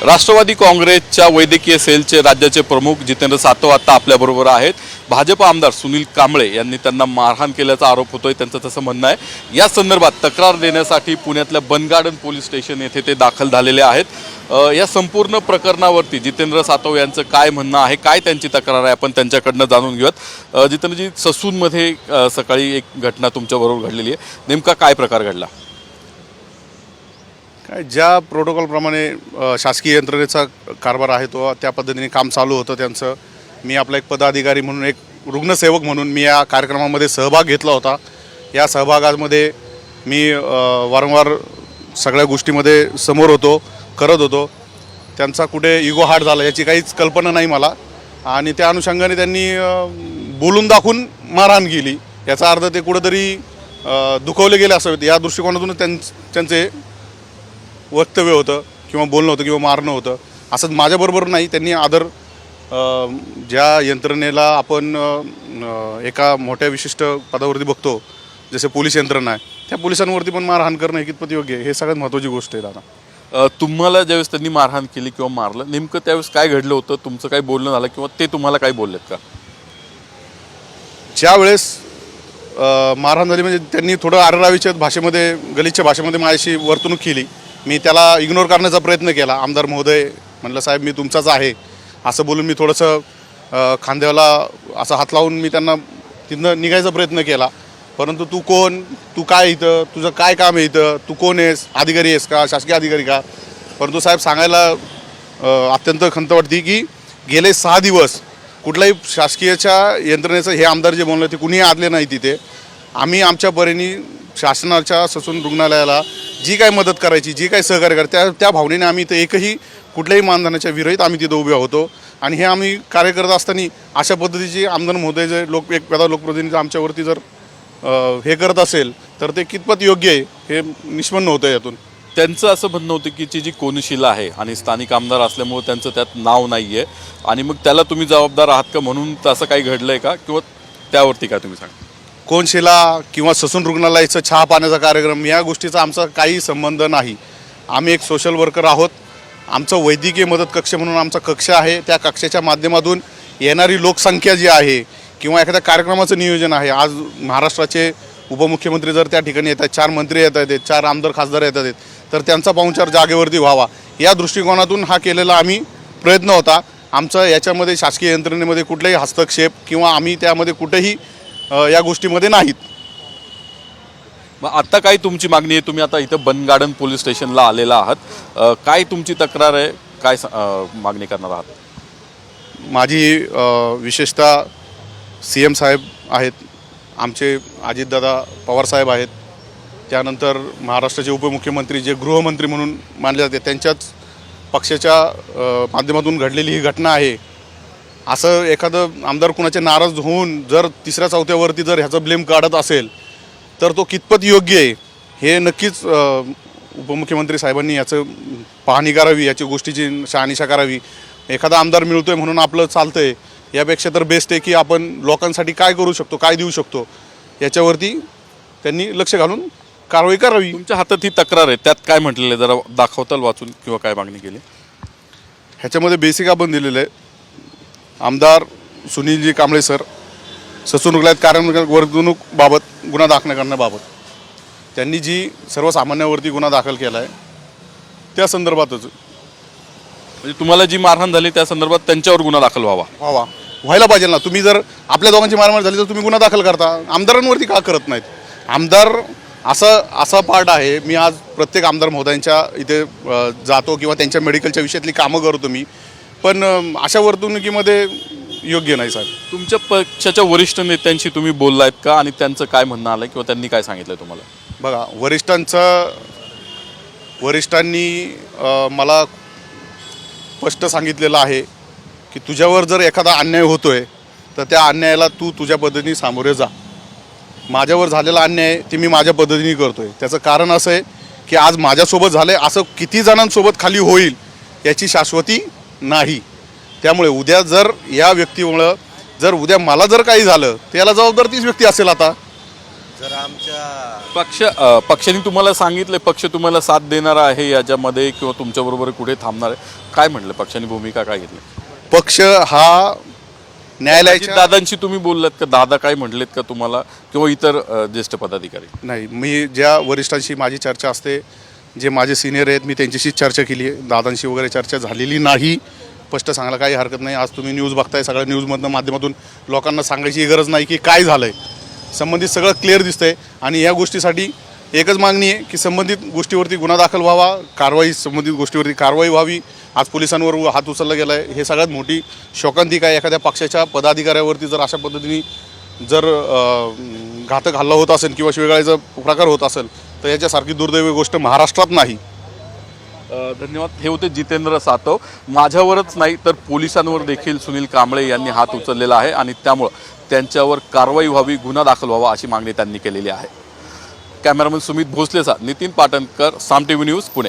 राष्ट्रवादी काँग्रेसच्या वैद्यकीय सेलचे राज्याचे प्रमुख जितेंद्र सातव आता आपल्याबरोबर आहेत. भाजप आमदार सुनील कांबळे यांनी त्यांना मारहाण केल्याचा आरोप होतोय त्यांचं तसं म्हणणं आहे. या संदर्भात तक्रार देण्यासाठी पुण्यातल्या बनगार्डन पोलीस स्टेशन येथे ते दाखल झालेले आहेत. या संपूर्ण प्रकरणावरती जितेंद्र सातव यांचं काय म्हणणं आहे काय त्यांची तक्रार आहे आपण त्यांच्याकडनं जाणून घेऊयात. जितेंद्रजी ससूनमध्ये सकाळी एक घटना तुमच्याबरोबर घडलेली आहे. नेमका काय प्रकार घडला? ज्या प्रोटोकॉलप्रमाणे शासकीय यंत्रणेचा कारभार आहे तो त्या पद्धतीने काम चालू होतं त्यांचं. मी आपला एक पदाधिकारी म्हणून एक रुग्णसेवक म्हणून मी या कार्यक्रमामध्ये सहभाग घेतला होता. या सहभागामध्ये मी वारंवार सगळ्या गोष्टीमध्ये समोर होतो करत होतो. त्यांचा कुठे इगो हार्ट झाला याची काहीच कल्पना नाही मला. आणि त्या अनुषंगाने त्यांनी बोलून दाखवून मारहाण केली. याचा अर्थ ते कुठंतरी दुखवले गेले असावेत. या दृष्टिकोनातून त्यां त्यांचे वक्तव्य होतं किंवा बोलणं होतं किंवा मारणं होतं. असं माझ्याबरोबर नाही त्यांनी आदर ज्या यंत्रणेला आपण एका मोठ्या विशिष्ट पदावरती बघतो जसे पोलीस यंत्रणा आहे त्या पोलिसांवरती पण मारहाण करणं हे कितपत योग्य आहे हे सगळ्यात महत्त्वाची गोष्ट आहे दादा. तुम्हाला ज्यावेळेस त्यांनी मारहाण केली किंवा मारलं नेमकं त्यावेळेस काय घडलं होतं? तुमचं काही बोलणं झालं किंवा ते तुम्हाला काय बोललेत का? ज्या वेळेस अ, मारहाण झाली म्हणजे त्यांनी थोडं आररावीच्या भाषेमध्ये गलिच्छ भाषेमध्ये माझ्याशी वर्तणूक केली. मी त्याला इग्नोर करण्याचा प्रयत्न केला. आमदार महोदय म्हणलं साहेब मी तुमचाच आहे. असं बोलून मी थोडंसं खांद्याला असा हात लावून मी त्यांना तिथनं निघायचा प्रयत्न केला. परंतु तू कोण? तू काय इथं? तुझं काय काम आहे इथं? तू कोण आहेस? अधिकारी आहेस का? शासकीय अधिकारी का? परंतु साहेब सांगायला अत्यंत खंत वाटते की गेले सहा दिवस कुठल्याही शासकीयच्या यंत्रणेचं हे आमदार जे बोललं ते कुणीही आदले नाही तिथे. आम्ही आमच्या परीने शासनाच्या ससून रुग्णालयाला जी काय मदत करायची जी काय सहकार्य करायचं त्या त्या भावनेने आम्ही इथं एकही कुठल्याही मानधनाच्या विरहित आम्ही तिथं उभे होतो आणि हे आम्ही कार्य करत असताना अशा पद्धतीची आमदार महोदय जे लोक एक पेदा लोकप्रतिनिधी आमच्यावरती जर हे करत असेल तर ते कितपत योग्य आहे हे निष्पन्न होतं यातून. त्यांचं असं म्हणणं होतं की ती जी कोनशिला आहे आणि स्थानिक आमदार असल्यामुळे त्यांचं त्यात नाव नाही आहे आणि मग त्याला तुम्ही जबाबदार आहात का म्हणून तसं काही घडलं आहे का? किंवा त्यावरती काय तुम्ही सांगा? कोनशिला किंवा ससून रुग्णालयाचं चहा पाण्याचा कार्यक्रम या गोष्टीचा आमचा काही संबंध नाही. आम्ही एक सोशल वर्कर आहोत. आमचं वैद्यकीय मदत कक्ष म्हणून आमचा कक्ष आहे. त्या कक्षाच्या माध्यमातून येणारी लोकसंख्या जी आहे किंवा एखाद्या कार्यक्रमाचं नियोजन आहे. आज महाराष्ट्राचे उपमुख्यमंत्री जर त्या ठिकाणी येत आहेत चार मंत्री येत आहेत चार आमदार खासदार येत आहेत तर त्यांचा पाहुणचार जागेवरती व्हावा. या दृष्टिकोनातून हा केलेला आम्ही प्रयत्न होता. आमचं याच्यामध्ये शासकीय यंत्रणेमध्ये कुठलाही हस्तक्षेप किंवा आम्ही त्यामध्ये कुठेही या गोष्टीमध्ये नाहीत. मग आता काय तुमची मागणी आहे? तुम्ही आता इथं बनगार्डन पोलीस स्टेशनला आलेला आहात. काय तुमची तक्रार आहे? काय मागणी करणार आहात? माझी विशेषतः सी एम साहेब आहेत आमचे अजितदादा पवारसाहेब आहेत. त्यानंतर महाराष्ट्राचे उपमुख्यमंत्री जे गृहमंत्री म्हणून मानले जाते त्यांच्याच पक्षाच्या माध्यमातून घडलेली ही घटना आहे. असं एखादं आमदार कुणाचे नाराज होऊन जर तिसऱ्या चौथ्यावरती जर ह्याचं ब्लेम काढत असेल तर तो कितपत योग्य आहे? हे नक्कीच उपमुख्यमंत्री साहेबांनी याचं पाहणी करावी याची गोष्टीची शहानिशा करावी. एखादा आमदार मिळतोय म्हणून आपलं चालतंय यापेक्षा तर बेस्ट आहे की आपण लोकांसाठी काय करू शकतो काय देऊ शकतो याच्यावरती त्यांनी लक्ष घालून कारवाई करावी. तुमच्या हातात ही तक्रार आहे त्यात काय म्हटलेलं आहे? जरा दाखवताल वाचून किंवा काय मागणी केली? ह्याच्यामध्ये बेसिक आपण दिलेलं आहे. आमदार सुनीलजी कांबळे सर ससून रुग्णालयात कार्य वर्तणूकबाबत गुन्हा दाखल करण्याबाबत. त्यांनी जी सर्वसामान्यावरती गुन्हा दाखल केला आहे त्या संदर्भातच म्हणजे तुम्हाला जी मारहाण झाली त्या संदर्भात त्यांच्यावर गुन्हा दाखल व्हावा. व्हावा. व्हायला पाहिजे ना. तुम्ही जर आपल्या दोघांची मारामार झाली तर तुम्ही गुन्हा दाखल करता. आमदारांवरती का करत नाहीत? आमदार असं असा पार्ट आहे. मी आज प्रत्येक आमदार महोदयांच्या इथे जातो किंवा त्यांच्या मेडिकलच्या विषयातली कामं करतो मी पण अशा वर्तणुकीमध्ये योग्य नाही साहेब. तुमच्या पक्षाच्या वरिष्ठ नेत्यांशी तुम्ही बोललायत का? आणि त्यांचं काय म्हणणं आलं किंवा त्यांनी काय सांगितलं तुम्हाला? बघा वरिष्ठांचं वरिष्ठांनी मला स्पष्ट सांगितलेलं आहे की तुझ्यावर जर एखादा अन्याय होतोय तर त्या अन्यायाला तू तुझ्या पद्धतीने सामोरे जा. माझ्यावर झालेला अन्याय ते मी माझ्या पद्धतीने करतोय. त्याचं कारण असं आहे की आज माझ्यासोबत झालंय असं किती जणांसोबत खाली होईल याची शाश्वती नाही. त्यामुळे उद्या जर या व्यक्तीमुळं जर उद्या मला जर काही झालं तर याला जबाबदार तीच व्यक्ती असेल आता. जर आमच्या पक्ष अ, पक्षाने तुम्हाला सांगितले पक्ष तुम्हाला साथ देणार आहे याच्यामध्ये किंवा तुमच्याबरोबर कुठे थांबणार आहे. काय म्हटलं? पक्षाने भूमिका काय घेतली? पक्ष हा न्यायालयाच्या दादांशी तुम्ही बोललात का? दादा काय म्हटलेत का तुम्हाला? किंवा इतर अ, ज्येष्ठ पदाधिकारी? नाही मी ज्या वरिष्ठांशी माझी चर्चा असते जे माझे सिनियर आहेत मी त्यांच्याशी चर्चा केली. आहे दादांशी वगैरे चर्चा झालेली नाही. स्पष्ट सांगायला काही हरकत नाही. आज तुम्ही न्यूज बघताय सगळ्या न्यूजमधनं माध्यमातून लोकांना सांगायची गरज नाही की काय झालं आहे संबंधित सगळं क्लिअर दिसतंय. आणि या गोष्टीसाठी एकच मागणी आहे की संबंधित गोष्टीवरती गुन्हा दाखल व्हावा. कारवाई संबंधित गोष्टीवरती कारवाई व्हावी. आज पोलिसांवर हात उचलला गेला आहे हे सगळ्यात मोठी शोकांतिका आहे. एखाद्या पक्षाच्या पदाधिकाऱ्यावरती जर अशा पद्धतीने जर घातक हल्ला होत असेल किंवा शिवेगाळीचा प्रकार होत असेल तर याच्यासारखी दुर्दैवी गोष्ट महाराष्ट्रात नाही. धन्यवाद. हे होते जितेंद्र सातव. माझ्यावरच नाही तर पोलिसांवर देखील सुनील कांबळे यांनी हात उचललेला आहे आणि त्यामुळं त्यांच्यावर कारवाई व्हावी गुन्हा दाखल व्हावा अशी मागणी त्यांनी केलेली आहे. Cameraman Sumit भोसलेचा Nitin Patankar Saam T V news Pune.